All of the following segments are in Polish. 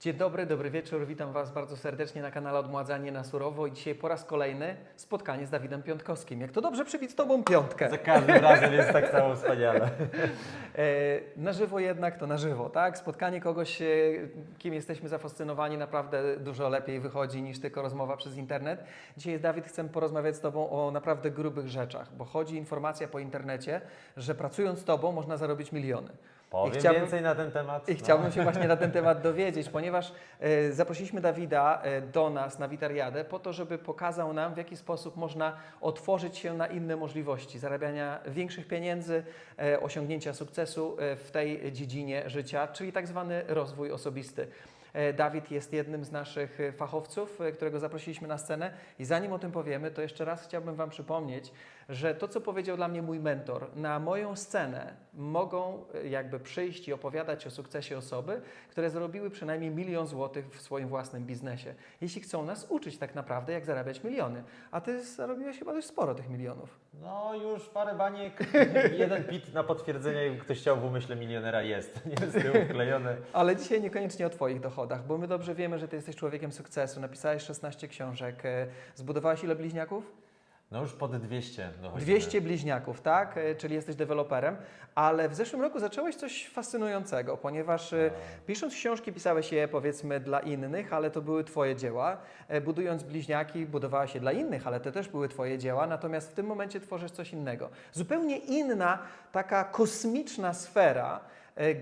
Dzień dobry, dobry wieczór. Witam Was bardzo serdecznie na kanale Odmładzanie na Surowo. I dzisiaj po raz kolejny spotkanie z Dawidem Piątkowskim. Jak to dobrze przybić z Tobą piątkę. Za każdym razem jest tak samo wspaniale. E, na żywo jednak to na żywo, tak? Spotkanie kogoś, e, kim jesteśmy zafascynowani, naprawdę dużo lepiej wychodzi niż tylko rozmowa przez internet. Dzisiaj, Dawid, chcę porozmawiać z Tobą o naprawdę grubych rzeczach, bo chodzi informacja po internecie, że pracując z Tobą można zarobić miliony. Powiem chciałbym- więcej na ten temat. I no. chciałbym się właśnie na ten temat dowiedzieć, ponieważ e, zaprosiliśmy Dawida e, do nas na Witariadę po to, żeby pokazał nam, w jaki sposób można otworzyć się na inne możliwości zarabiania większych pieniędzy, e, osiągnięcia sukcesu w tej dziedzinie życia, czyli tak zwany rozwój osobisty. E, Dawid jest jednym z naszych e, fachowców, e, którego zaprosiliśmy na scenę i zanim o tym powiemy, to jeszcze raz chciałbym Wam przypomnieć, że to, co powiedział dla mnie mój mentor, na moją scenę mogą jakby przyjść i opowiadać o sukcesie osoby, które zarobiły przynajmniej milion złotych w swoim własnym biznesie. Jeśli chcą nas uczyć tak naprawdę, jak zarabiać miliony. A Ty zarobiłeś chyba dość sporo tych milionów. No już parę baniek, jeden pit na potwierdzenie, jakby ktoś chciał w umyśle milionera jest. Nie z tyłu wklejony. Ale dzisiaj niekoniecznie o Twoich dochodach, bo my dobrze wiemy, że Ty jesteś człowiekiem sukcesu. Napisałeś 16 książek. e, Zbudowałeś ile bliźniaków? No już pod 200 dochodzimy. 200 bliźniaków, tak? E, Czyli jesteś deweloperem, ale w zeszłym roku zacząłeś coś fascynującego, ponieważ e, pisząc książki pisałeś je powiedzmy dla innych, ale to były Twoje dzieła. E, Budując bliźniaki budowałeś je dla innych, ale to też były Twoje dzieła, natomiast w tym momencie tworzysz coś innego. Zupełnie inna, taka kosmiczna sfera,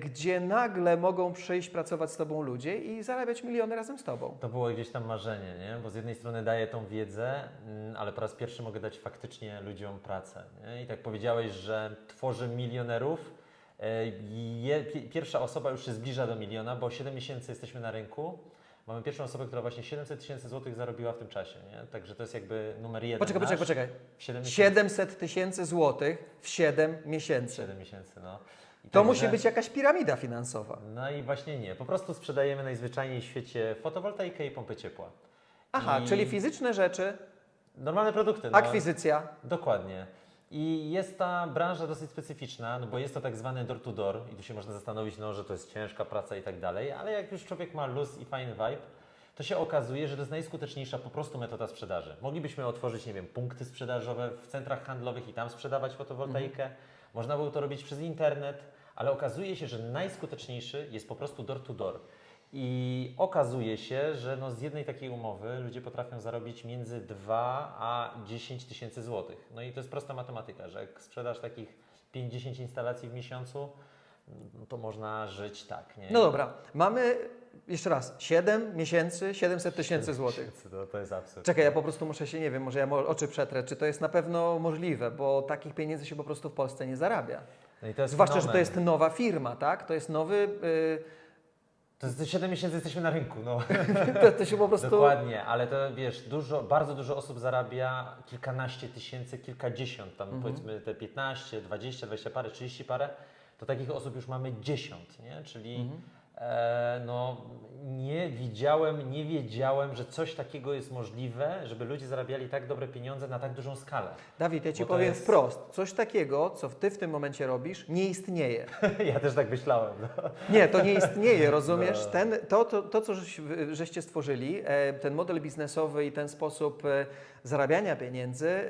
gdzie nagle mogą przyjść pracować z Tobą ludzie i zarabiać miliony razem z Tobą. To było gdzieś tam marzenie, nie? Bo z jednej strony daję tą wiedzę, mm, ale po raz pierwszy mogę dać faktycznie ludziom pracę. Nie? I tak powiedziałeś, że tworzy milionerów. E, Je, pierwsza osoba już się zbliża do miliona, bo 7 miesięcy jesteśmy na rynku. Mamy pierwszą osobę, która właśnie 700 tysięcy złotych zarobiła w tym czasie. Nie? Także to jest jakby numer jeden. Poczekaj, poczekaj, nasz. poczekaj. W 7 miesięcy. 700 tysięcy złotych w 7 miesięcy. 7 miesięcy, no. To także- musi być jakaś piramida finansowa. No i właśnie nie. Po prostu sprzedajemy najzwyczajniej w świecie fotowoltaikę i pompy ciepła. Aha, I czyli fizyczne rzeczy, Normalne produkty. No, akwizycja. Dokładnie. I jest ta branża dosyć specyficzna, no bo jest to tak zwany door to door i tu się można zastanowić, no, że to jest ciężka praca i tak dalej, ale jak już człowiek ma luz i fajny vibe, to się okazuje, że to jest najskuteczniejsza po prostu metoda sprzedaży. Moglibyśmy otworzyć, nie wiem, punkty sprzedażowe w centrach handlowych i tam sprzedawać fotowoltaikę. Można było to robić przez internet, ale okazuje się, że najskuteczniejszy jest po prostu door to door. I okazuje się, że no z jednej takiej umowy ludzie potrafią zarobić między 2 a 10 tysięcy złotych. No i to jest prosta matematyka, że jak sprzedasz takich 5-10 instalacji w miesiącu, no to można żyć tak, nie? No dobra, mamy jeszcze raz 7 miesięcy, 700 tysięcy złotych. To, to jest absurd. Czekaj, ja po prostu muszę się, nie wiem, może ja oczy przetrę, czy to jest na pewno możliwe, bo takich pieniędzy się po prostu w Polsce nie zarabia. No i to jest Zwłaszcza, że to fenomen. jest nowa firma, tak? To jest nowy, y, To jest 7 miesięcy jesteśmy na rynku, no. to, to się po prostu... Dokładnie, ale to wiesz, dużo, bardzo dużo osób zarabia kilkanaście tysięcy, kilkadziesiąt, tam powiedzmy te 15, 20, 20 parę, 30 parę, to takich osób już mamy 10, nie? Czyli e, no, nie widziałem, nie wiedziałem, że coś takiego jest możliwe, żeby ludzie zarabiali tak dobre pieniądze na tak dużą skalę. Dawid, ja Ci Bo to powiem jest- wprost, coś takiego, co Ty w tym momencie robisz, nie istnieje. ja też tak myślałem. No. Nie, to nie istnieje, rozumiesz? Ten, to, to, to, co żeś, żeście stworzyli, e, ten model biznesowy i ten sposób e, zarabiania pieniędzy e,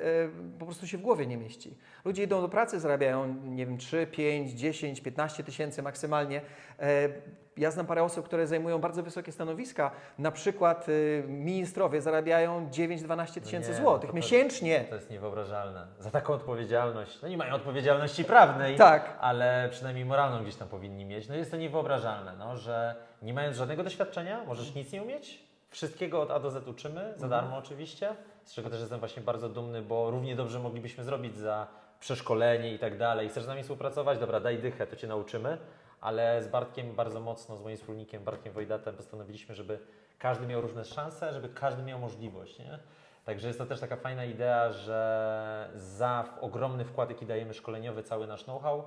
po prostu się w głowie nie mieści. Ludzie idą do pracy, zarabiają, nie wiem, 3, 5, 10, 15 tysięcy maksymalnie. E, Ja znam parę osób, które zajmują bardzo wysokie stanowiska. Na przykład e, ministrowie zarabiają 9-12 tysięcy nie, złotych to to- miesięcznie. To jest niewyobrażalne. Za taką odpowiedzialność. No nie mają odpowiedzialności prawnej, Tak. ale przynajmniej moralną gdzieś tam powinni mieć. No jest to niewyobrażalne, no, że nie mając żadnego doświadczenia, możesz nic nie umieć. Wszystkiego od A do Z uczymy, Mhm. za darmo oczywiście, z czego też jestem właśnie bardzo dumny, bo równie dobrze moglibyśmy zrobić za przeszkolenie i tak dalej. Chcesz z nami współpracować? Dobra, daj dychę, to Cię nauczymy. Ale z Bartkiem bardzo mocno, z moim wspólnikiem Bartkiem Wojdatem postanowiliśmy, żeby każdy miał różne szanse, żeby każdy miał możliwość, nie? Także jest to też taka fajna idea, że za ogromny wkład, jaki dajemy szkoleniowy, cały nasz know-how,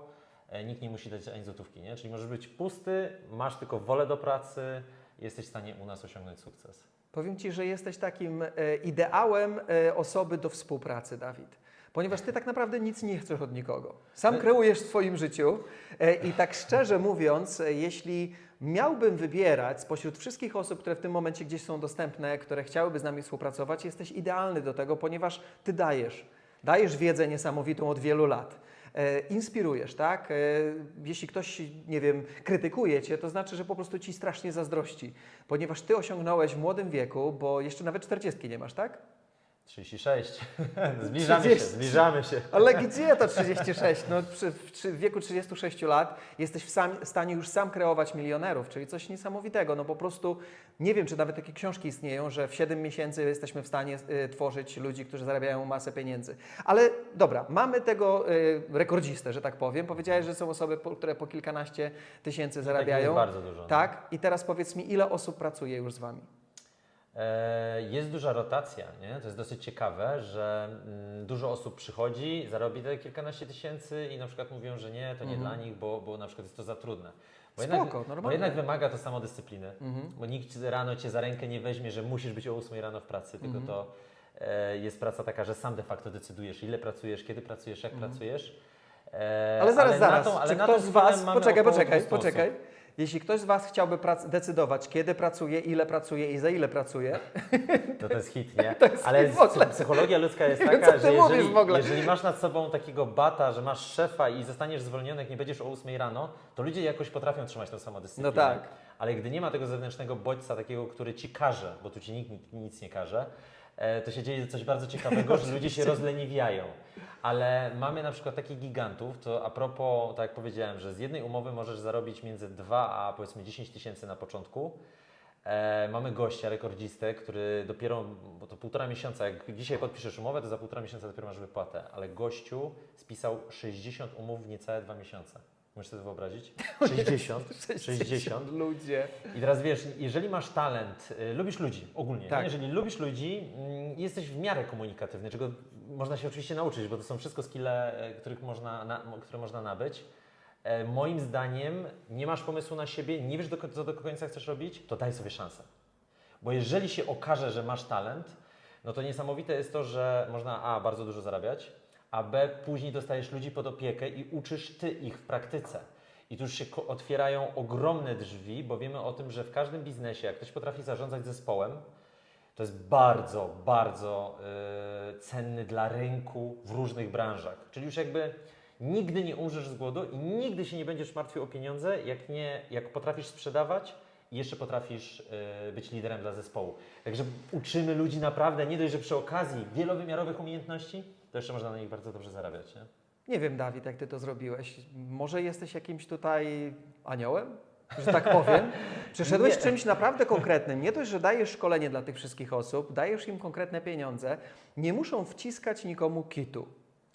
e, nikt nie musi dać ani złotówki, nie? Czyli możesz być pusty, masz tylko wolę do pracy, jesteś w stanie u nas osiągnąć sukces. Powiem Ci, że jesteś takim e, ideałem e, osoby do współpracy, Dawid. Ponieważ ty tak naprawdę nic nie chcesz od nikogo. Sam kreujesz w swoim życiu e, i tak szczerze mówiąc, e, jeśli miałbym wybierać spośród wszystkich osób, które w tym momencie gdzieś są dostępne, które chciałyby z nami współpracować, jesteś idealny do tego, ponieważ ty dajesz. Dajesz wiedzę niesamowitą od wielu lat. E, inspirujesz, tak? E, jeśli ktoś, nie wiem, krytykuje cię, to znaczy, że po prostu ci strasznie zazdrości, ponieważ ty osiągnąłeś w młodym wieku, bo jeszcze nawet 40 nie masz, tak? 36. zbliżamy się, 30. zbliżamy się. Ale gdzie to 36? No, przy, w wieku 36 lat jesteś w sam, stanie już sam kreować milionerów, czyli coś niesamowitego. No po prostu nie wiem, czy nawet takie książki istnieją, że w 7 miesięcy jesteśmy w stanie y, tworzyć ludzi, którzy zarabiają masę pieniędzy. Ale dobra, mamy tego y, rekordzistę, że tak powiem. Powiedziałeś, że są osoby, po, które po kilkanaście tysięcy zarabiają. jest bardzo dużo, no. Tak? I teraz powiedz mi, ile osób pracuje już z Wami? E, Jest duża rotacja, nie? to jest dosyć ciekawe, że mm, dużo osób przychodzi, zarobi te kilkanaście tysięcy i na przykład mówią, że nie, to nie dla nich, bo, bo na przykład jest to za trudne. Bo Mhm. Spoko, jednak, bo normalnie. jednak wymaga to samodyscypliny, Mhm. bo nikt rano cię za rękę nie weźmie, że musisz być o 8 rano w pracy, tylko Mhm. to e, jest praca taka, że sam de facto decydujesz, ile pracujesz, kiedy pracujesz, jak pracujesz. E, Mhm. Ale zaraz, na zaraz. tą- ale Czy na ktoś z Was. Poczekaj, poczekaj, 200 osób. poczekaj. Jeśli ktoś z Was chciałby prac- decydować, kiedy pracuje, ile pracuje i za ile pracuje, To to jest hit, nie? To jest Ale hit w ogóle. psychologia ludzka jest Co taka, ty że mówisz jeżeli, w ogóle? jeżeli masz nad sobą takiego bata, że masz szefa i zostaniesz zwolniony, jak nie będziesz o 8 rano, to ludzie jakoś potrafią trzymać tą samodyscyplinę. No tak. Ale gdy nie ma tego zewnętrznego bodźca, takiego, który ci każe, bo tu ci nikt nic- nie każe, to się dzieje coś bardzo ciekawego, że ludzie się rozleniwiają. Ale mamy na przykład takich gigantów, to a propos, tak jak powiedziałem, że z jednej umowy możesz zarobić między 2 a powiedzmy 10 tysięcy na początku. E, mamy gościa, rekordzistę, który dopiero, bo to półtora miesiąca, jak dzisiaj podpiszesz umowę, to za półtora miesiąca dopiero masz wypłatę, ale gościu spisał 60 umów w niecałe dwa miesiące. Możesz sobie wyobrazić? 60, 60. ludzie. I teraz wiesz, jeżeli masz talent, y, lubisz ludzi ogólnie, Tak. nie? jeżeli lubisz ludzi, mm, jesteś w miarę komunikatywny, czego można się oczywiście nauczyć, bo to są wszystko skille, e, których można, na, które można nabyć. E, moim zdaniem nie masz pomysłu na siebie, nie wiesz do, co do końca chcesz robić, to daj sobie szansę. Bo jeżeli się okaże, że masz talent, no to niesamowite jest to, że można A, bardzo dużo zarabiać, a B, później dostajesz ludzi pod opiekę i uczysz Ty ich w praktyce. I tu już się otwierają ogromne drzwi, bo wiemy o tym, że w każdym biznesie, jak ktoś potrafi zarządzać zespołem, to jest bardzo, bardzo yy, cenny dla rynku w różnych branżach. Czyli już jakby nigdy nie umrzesz z głodu i nigdy się nie będziesz martwił o pieniądze, jak, nie, jak potrafisz sprzedawać i jeszcze potrafisz yy, być liderem dla zespołu. Także uczymy ludzi naprawdę, nie dość, że przy okazji wielowymiarowych umiejętności, to jeszcze można na nich bardzo dobrze zarabiać. Nie? Nie wiem, Dawid, jak Ty to zrobiłeś. Może jesteś jakimś tutaj aniołem? Że tak powiem. Przyszedłeś Nie. czymś naprawdę konkretnym. Nie dość, że dajesz szkolenie dla tych wszystkich osób, dajesz im konkretne pieniądze, nie muszą wciskać nikomu kitu.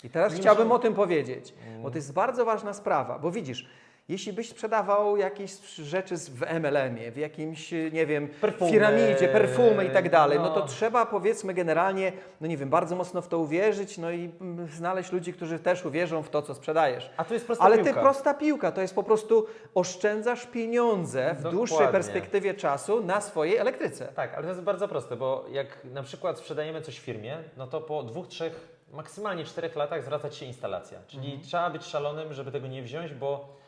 I teraz Nie chciałbym o tym powiedzieć, bo to jest bardzo ważna sprawa, bo widzisz, jeśli byś sprzedawał jakieś rzeczy w MLM-ie, w jakimś, nie wiem, Perfumy, piramidzie, perfumy i tak dalej, no to no. trzeba powiedzmy generalnie, no nie wiem, bardzo mocno w to uwierzyć, no i mm, znaleźć ludzi, którzy też uwierzą w to, co sprzedajesz. A tu jest prosta Ale piłka. ty prosta piłka, to jest po prostu oszczędzasz pieniądze w dłuższej Dokładnie. perspektywie czasu na swojej elektryce. Tak, ale to jest bardzo proste, bo jak na przykład sprzedajemy coś firmie, no to po dwóch, trzech, maksymalnie czterech latach zwraca Ci się instalacja. Czyli trzeba być szalonym, żeby tego nie wziąć, bo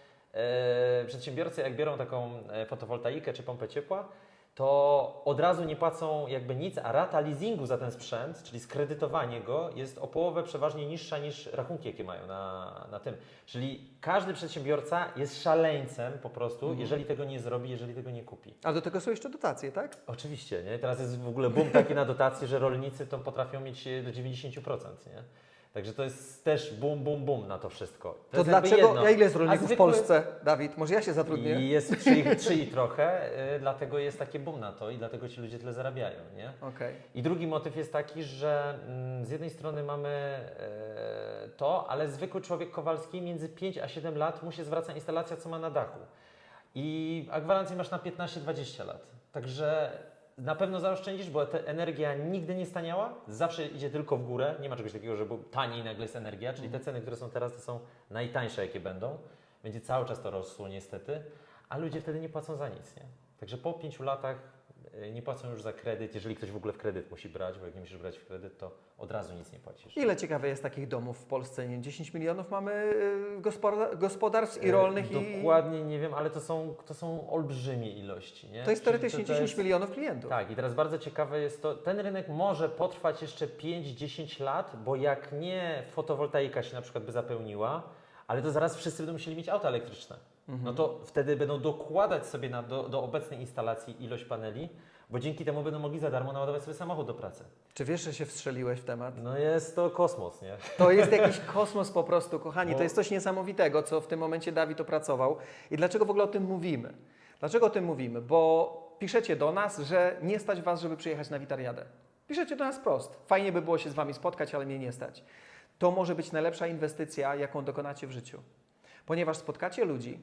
przedsiębiorcy jak biorą taką e, fotowoltaikę czy pompę ciepła, to od razu nie płacą jakby nic, a rata leasingu za ten sprzęt, czyli skredytowanie go, jest o połowę przeważnie niższa niż rachunki, jakie mają na, na tym. Czyli każdy przedsiębiorca jest szaleńcem po prostu, jeżeli tego nie zrobi, jeżeli tego nie kupi. A do tego są jeszcze dotacje, tak? Oczywiście, nie? Teraz jest w ogóle boom taki na dotacje, że rolnicy to potrafią mieć e, do 90%, nie? Także to jest też boom, boom, boom na to wszystko. To, To dlaczego, jedno. ja ile jest rolników w zwykły- Polsce, Dawid? Może ja się zatrudnię? I jest trzy, trzy i trochę, y, dlatego jest takie boom na to i dlatego ci ludzie tyle zarabiają, nie? Okej. I drugi motyw jest taki, że mm, z jednej strony mamy e, to, ale zwykły człowiek Kowalski między 5 a 7 lat mu się zwraca instalacja, co ma na dachu. I, a gwarancję masz na 15-20 lat. Także na pewno zaoszczędzisz, bo ta energia nigdy nie staniała, zawsze idzie tylko w górę. Nie ma czegoś takiego, że taniej nagle jest energia, czyli te ceny, które są teraz, to są najtańsze, jakie będą. Będzie cały czas to rosło niestety, a ludzie wtedy nie płacą za nic. Nie? Także po pięciu latach nie płacą już za kredyt, jeżeli ktoś w ogóle w kredyt musi brać, bo jak nie musisz brać w kredyt, to od razu nic nie płacisz. Ile ciekawe jest takich domów w Polsce? Nie, 10 milionów mamy y, gospoda- gospodarstw i E, rolnych i... Dokładnie nie wiem, ale to są, to są olbrzymie ilości. Nie? To jest teoretycznie to 10 jest- milionów klientów. Tak, i teraz bardzo ciekawe jest to, ten rynek może potrwać jeszcze 5-10 lat, bo jak nie fotowoltaika się na przykład by zapełniła, ale to zaraz wszyscy będą musieli mieć auta elektryczne. Mhm. No to wtedy będą dokładać sobie na, do, do obecnej instalacji ilość paneli, bo dzięki temu będą mogli za darmo naładować sobie samochód do pracy. Czy wiesz, że się wstrzeliłeś w temat? No jest to kosmos, nie? To jest jakiś kosmos po prostu, kochani. Bo- To jest coś niesamowitego, co w tym momencie Dawid opracował. I dlaczego w ogóle o tym mówimy? Dlaczego o tym mówimy? Bo piszecie do nas, że nie stać Was, żeby przyjechać na Witariadę. Piszecie do nas prost. Fajnie by było się z Wami spotkać, ale mnie nie stać. To może być najlepsza inwestycja, jaką dokonacie w życiu. Ponieważ spotkacie ludzi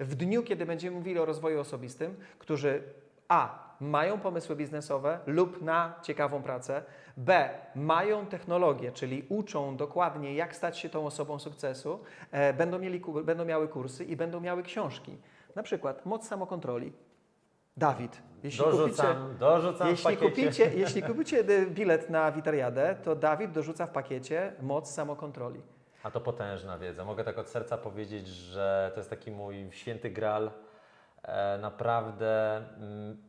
w dniu, kiedy będziemy mówili o rozwoju osobistym, którzy A. mają pomysły biznesowe lub na ciekawą pracę, B. mają technologię, czyli uczą dokładnie, jak stać się tą osobą sukcesu, e, będą, mieli, będą miały kursy i będą miały książki. Na przykład Moc samokontroli. Dawid, jeśli kupicie, Dorzucam, dorzucam w jeśli kupicie, jeśli kupicie bilet na Witariadę, to Dawid dorzuca w pakiecie Moc samokontroli. A to potężna wiedza. Mogę tak od serca powiedzieć, że to jest taki mój święty gral. E, naprawdę, mm,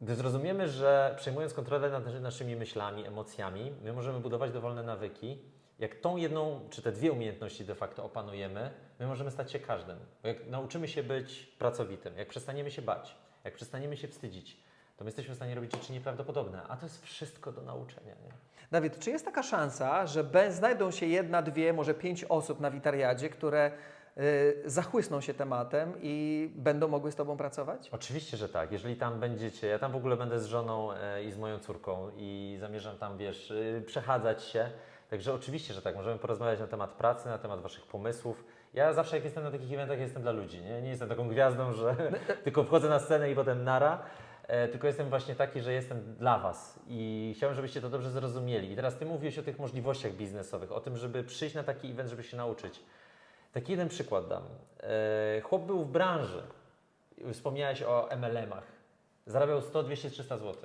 gdy zrozumiemy, że przejmując kontrolę nad naszymi myślami, emocjami, my możemy budować dowolne nawyki. Jak tą jedną, czy te dwie umiejętności de facto opanujemy, my możemy stać się każdym. Jak nauczymy się być pracowitym, jak przestaniemy się bać, jak przestaniemy się wstydzić, to my jesteśmy w stanie robić rzeczy nieprawdopodobne. A to jest wszystko do nauczenia. Nie? Dawid, czy jest taka szansa, że znajdą się jedna, dwie, może pięć osób na Witariadzie, które y, zachłysną się tematem i będą mogły z Tobą pracować? Oczywiście, że tak. Jeżeli tam będziecie, ja tam w ogóle będę z żoną e, i z moją córką i zamierzam tam, wiesz, y, przechadzać się. Także oczywiście, że tak. Możemy porozmawiać na temat pracy, na temat Waszych pomysłów. Ja zawsze jak jestem na takich eventach, jestem dla ludzi, nie? Nie jestem taką gwiazdą, że tylko wchodzę na scenę i potem nara. E, tylko jestem właśnie taki, że jestem dla Was i chciałem, żebyście to dobrze zrozumieli. I teraz Ty mówiłeś o tych możliwościach biznesowych, o tym, żeby przyjść na taki event, żeby się nauczyć. Taki jeden przykład dam. E, chłop był w branży, Wspomniałeś o MLM-ach. Zarabiał 100, 200, 300 zł.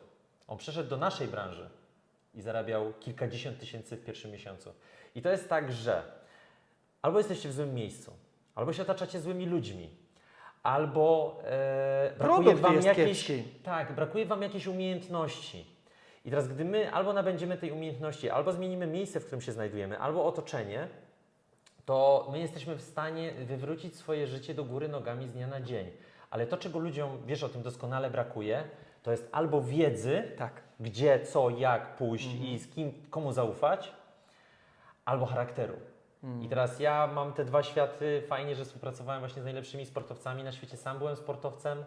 On przeszedł do naszej branży i zarabiał kilkadziesiąt tysięcy w pierwszym miesiącu. I to jest tak, że albo jesteście w złym miejscu, albo się otaczacie złymi ludźmi, albo e, brakuje wam jest jakiejś, kiepski. tak, brakuje wam jakiejś umiejętności. I teraz, gdy my albo nabędziemy tej umiejętności, albo zmienimy miejsce, w którym się znajdujemy, albo otoczenie, to my jesteśmy w stanie wywrócić swoje życie do góry nogami z dnia na dzień. Ale to, czego ludziom, wiesz o tym doskonale brakuje, to jest albo wiedzy, Tak. gdzie, co, jak pójść i z kim, komu zaufać, albo charakteru. I teraz ja mam te dwa światy. Fajnie, że współpracowałem właśnie z najlepszymi sportowcami na świecie. Sam byłem sportowcem.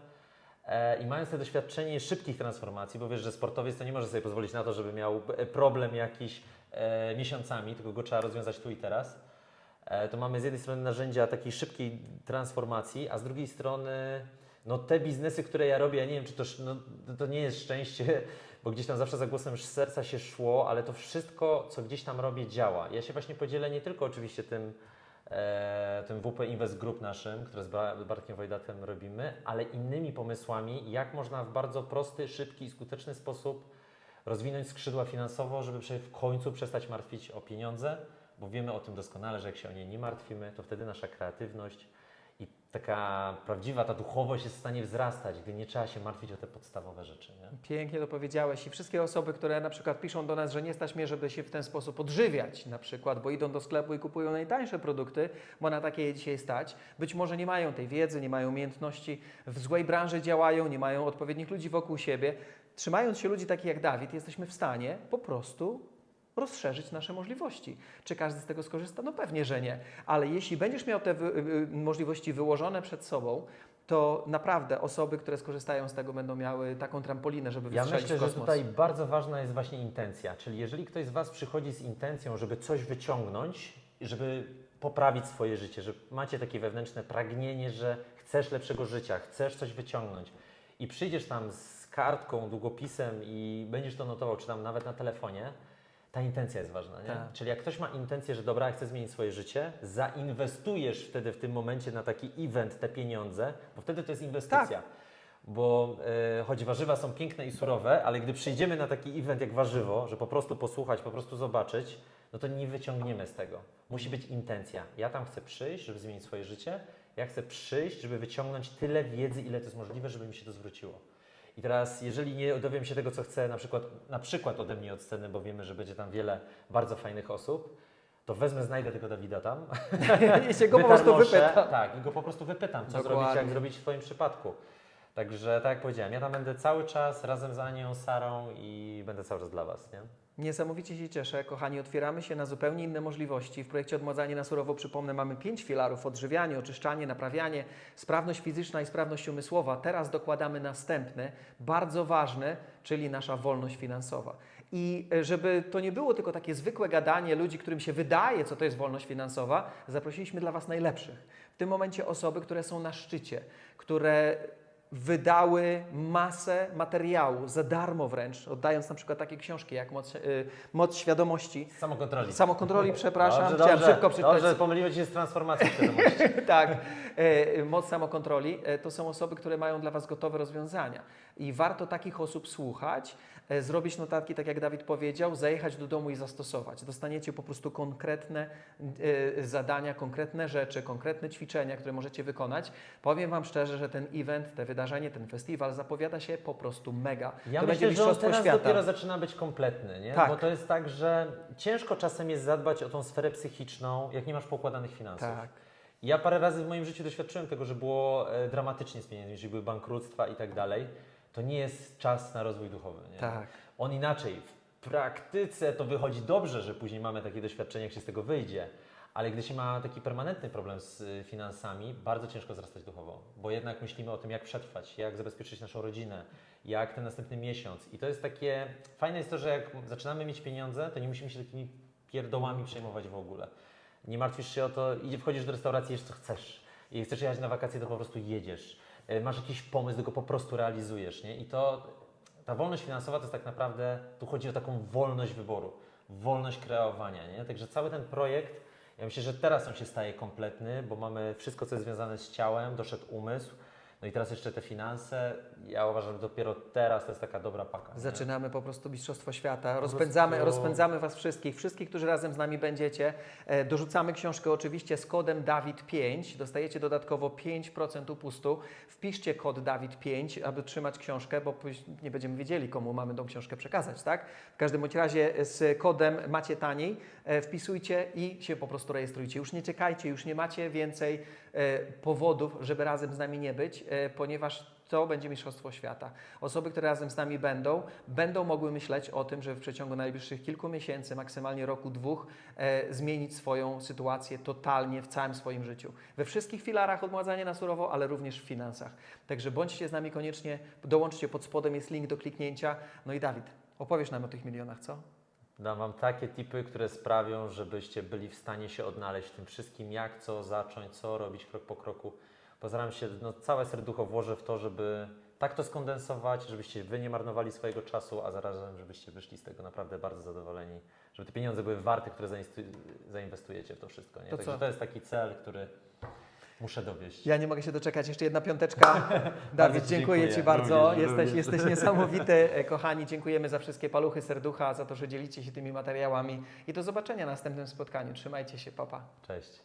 E, I mając te doświadczenie szybkich transformacji, bo wiesz, że sportowiec to nie może sobie pozwolić na to, żeby miał e, problem jakiś e, miesiącami, tylko go trzeba rozwiązać tu i teraz. E, to mamy z jednej strony narzędzia takiej szybkiej transformacji, a z drugiej strony no te biznesy, które ja robię, ja nie wiem, czy to, no, to nie jest szczęście, bo gdzieś tam zawsze za głosem serca się szło, ale to wszystko, co gdzieś tam robię, działa. Ja się właśnie podzielę nie tylko oczywiście tym, e, tym WP Invest Group naszym, które z Ba- Bartkiem Wojdatem robimy, ale innymi pomysłami, jak można w bardzo prosty, szybki i skuteczny sposób rozwinąć skrzydła finansowo, żeby w końcu przestać martwić o pieniądze, bo wiemy o tym doskonale, że jak się o nie nie martwimy, to wtedy nasza kreatywność taka prawdziwa ta duchowość jest w stanie wzrastać, gdy nie trzeba się martwić o te podstawowe rzeczy. Nie? Pięknie to powiedziałeś i wszystkie osoby, które na przykład piszą do nas, że nie stać mnie, żeby się w ten sposób odżywiać na przykład, bo idą do sklepu i kupują najtańsze produkty, bo na takie je dzisiaj stać, być może nie mają tej wiedzy, nie mają umiejętności, w złej branży działają, nie mają odpowiednich ludzi wokół siebie. Trzymając się ludzi takich jak Dawid, jesteśmy w stanie po prostu rozszerzyć nasze możliwości. Czy każdy z tego skorzysta? No pewnie, że nie. Ale jeśli będziesz miał te wy, y, możliwości wyłożone przed sobą, to naprawdę osoby, które skorzystają z tego, będą miały taką trampolinę, żeby Ja wystrzelić myślę, w że tutaj bardzo ważna jest właśnie intencja. Czyli jeżeli ktoś z Was przychodzi z intencją, żeby coś wyciągnąć, żeby poprawić swoje życie, że macie takie wewnętrzne pragnienie, że chcesz lepszego życia, chcesz coś wyciągnąć i przyjdziesz tam z kartką, długopisem i będziesz to notował, czy tam nawet na telefonie, ta intencja jest ważna, nie? Tak. Czyli jak ktoś ma intencję, że dobra, ja chcę zmienić swoje życie, zainwestujesz wtedy w tym momencie na taki event te pieniądze, bo wtedy to jest inwestycja. Bo e, choć warzywa są piękne i surowe, ale gdy przyjdziemy na taki event jak warzywo, że po prostu posłuchać, po prostu zobaczyć, no to nie wyciągniemy z tego. Musi być intencja. Ja tam chcę przyjść, żeby zmienić swoje życie. Ja chcę przyjść, żeby wyciągnąć tyle wiedzy, ile to jest możliwe, żeby mi się to zwróciło. I teraz, jeżeli nie dowiem się tego, co chcę, na przykład, na przykład ode mnie od sceny, bo wiemy, że będzie tam wiele bardzo fajnych osób, to wezmę, znajdę tego Dawida tam, I się go po prostu wytarmoszę, wypyta. Tak, i go po prostu wypytam, co Dokładnie. zrobić, jak zrobić w Twoim przypadku. Także tak jak powiedziałem, ja tam będę cały czas razem z Anią, Sarą i będę cały czas dla Was, nie? Niesamowicie się cieszę, kochani. Otwieramy się na zupełnie inne możliwości. W projekcie Odmładzanie na surowo, przypomnę, mamy pięć filarów: odżywianie, oczyszczanie, naprawianie, sprawność fizyczna i sprawność umysłowa. Teraz dokładamy następny, bardzo ważny, czyli nasza wolność finansowa. I e, żeby to nie było tylko takie zwykłe gadanie ludzi, którym się wydaje, co to jest wolność finansowa, zaprosiliśmy dla Was najlepszych. W tym momencie osoby, które są na szczycie, które wydały masę materiału za darmo wręcz, oddając na przykład takie książki jak Moc, y, Moc Świadomości, Samokontroli. Samokontroli, przepraszam, Dobrze, chciałem dobrze, szybko przeczytać. Dobrze, pomyliło Ci się z transformacją świadomości. tak, e, moc samokontroli e, to są osoby, które mają dla Was gotowe rozwiązania. I warto takich osób słuchać, zrobić notatki, tak jak Dawid powiedział, zajechać do domu i zastosować. Dostaniecie po prostu konkretne e, zadania, konkretne rzeczy, konkretne ćwiczenia, które możecie wykonać. Powiem Wam szczerze, że ten event, te wydarzenie, ten festiwal zapowiada się po prostu mega. Ja to myślę, będzie że on teraz świata. dopiero zaczyna być kompletny, nie? Tak. Bo to jest tak, że ciężko czasem jest zadbać o tą sferę psychiczną, jak nie masz poukładanych finansów. Tak. Ja parę razy w moim życiu doświadczyłem tego, że było e, dramatycznie z pieniędzmi, jeżeli były bankructwa i tak dalej. To nie jest czas na rozwój duchowy. Nie? Tak. On inaczej, w praktyce to wychodzi dobrze, że później mamy takie doświadczenie, jak się z tego wyjdzie, ale gdy się ma taki permanentny problem z y, finansami, bardzo ciężko wzrastać duchowo, bo jednak myślimy o tym, jak przetrwać, jak zabezpieczyć naszą rodzinę, jak ten następny miesiąc. I to jest takie, fajne jest to, że jak zaczynamy mieć pieniądze, to nie musimy się takimi pierdołami przejmować w ogóle. Nie martwisz się o to, idzie, wchodzisz do restauracji, jesz co chcesz. I chcesz jechać na wakacje, to po prostu jedziesz. Y, Masz jakiś pomysł, go po prostu realizujesz, nie? I to ta wolność finansowa to jest tak naprawdę, tu chodzi o taką wolność wyboru, wolność kreowania, nie? Także cały ten projekt, ja myślę, że teraz on się staje kompletny, bo mamy wszystko, co jest związane z ciałem, doszedł umysł, no i teraz jeszcze te finanse. Ja uważam, że dopiero teraz to jest taka dobra paka. nie? Zaczynamy po prostu Mistrzostwo Świata. Rozpędzamy, prostu- rozpędzamy Was wszystkich, wszystkich, którzy razem z nami będziecie. E, dorzucamy książkę oczywiście z kodem Dawid5. Dostajecie dodatkowo 5% upustu. Wpiszcie kod Dawid5, aby trzymać książkę, bo później nie będziemy wiedzieli, komu mamy tą książkę przekazać, tak? W każdym bądź razie z kodem macie taniej. E, wpisujcie i się po prostu rejestrujcie. Już nie czekajcie, już nie macie więcej e, powodów, żeby razem z nami nie być, e, ponieważ to będzie Mistrzostwo Świata. Osoby, które razem z nami będą, będą mogły myśleć o tym, żeby w przeciągu najbliższych kilku miesięcy, maksymalnie roku, dwóch, e, zmienić swoją sytuację totalnie w całym swoim życiu. We wszystkich filarach odmładzania na surowo, ale również w finansach. Także bądźcie z nami koniecznie, dołączcie pod spodem, jest link do kliknięcia. No i Dawid, opowiesz nam o tych milionach, co? Dam Wam takie tipy, które sprawią, żebyście byli w stanie się odnaleźć w tym wszystkim, jak, co zacząć, co robić krok po kroku. Postaram się, no, całe serducho włożę w to, żeby tak to skondensować, żebyście Wy nie marnowali swojego czasu, a zarazem, żebyście wyszli z tego naprawdę bardzo zadowoleni, żeby te pieniądze były warte, które zainwestu- zainwestujecie w to wszystko. Nie? To Także co? to jest taki cel, który muszę dowieść. Ja nie mogę się doczekać. Jeszcze jedna piąteczka. Dawid, dziękuję dziękuję. Ci bardzo. Również, jesteś, również. jesteś niesamowity. E, Kochani, dziękujemy za wszystkie paluchy serducha, za to, że dzielicie się tymi materiałami i do zobaczenia na następnym spotkaniu. Trzymajcie się, papa. Cześć.